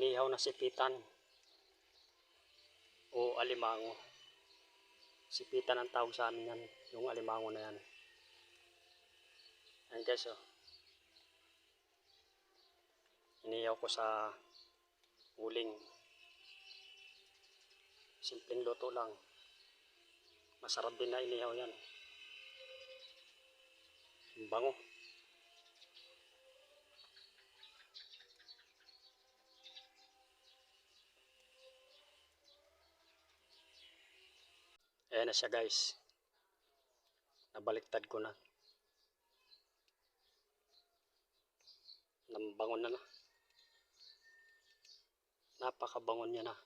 inihaw na sipitan o alimango. Sipitan ang tawag sa amin yan, yung alimango na yan. Ayan guys, oh. Inihaw ko sa uling. Simpleng luto lang. Masarap din na inihaw yan. Ang Bango. Ayan na siya guys. Nabaliktad ko na. Nambangon na na. Napakabangon niya na.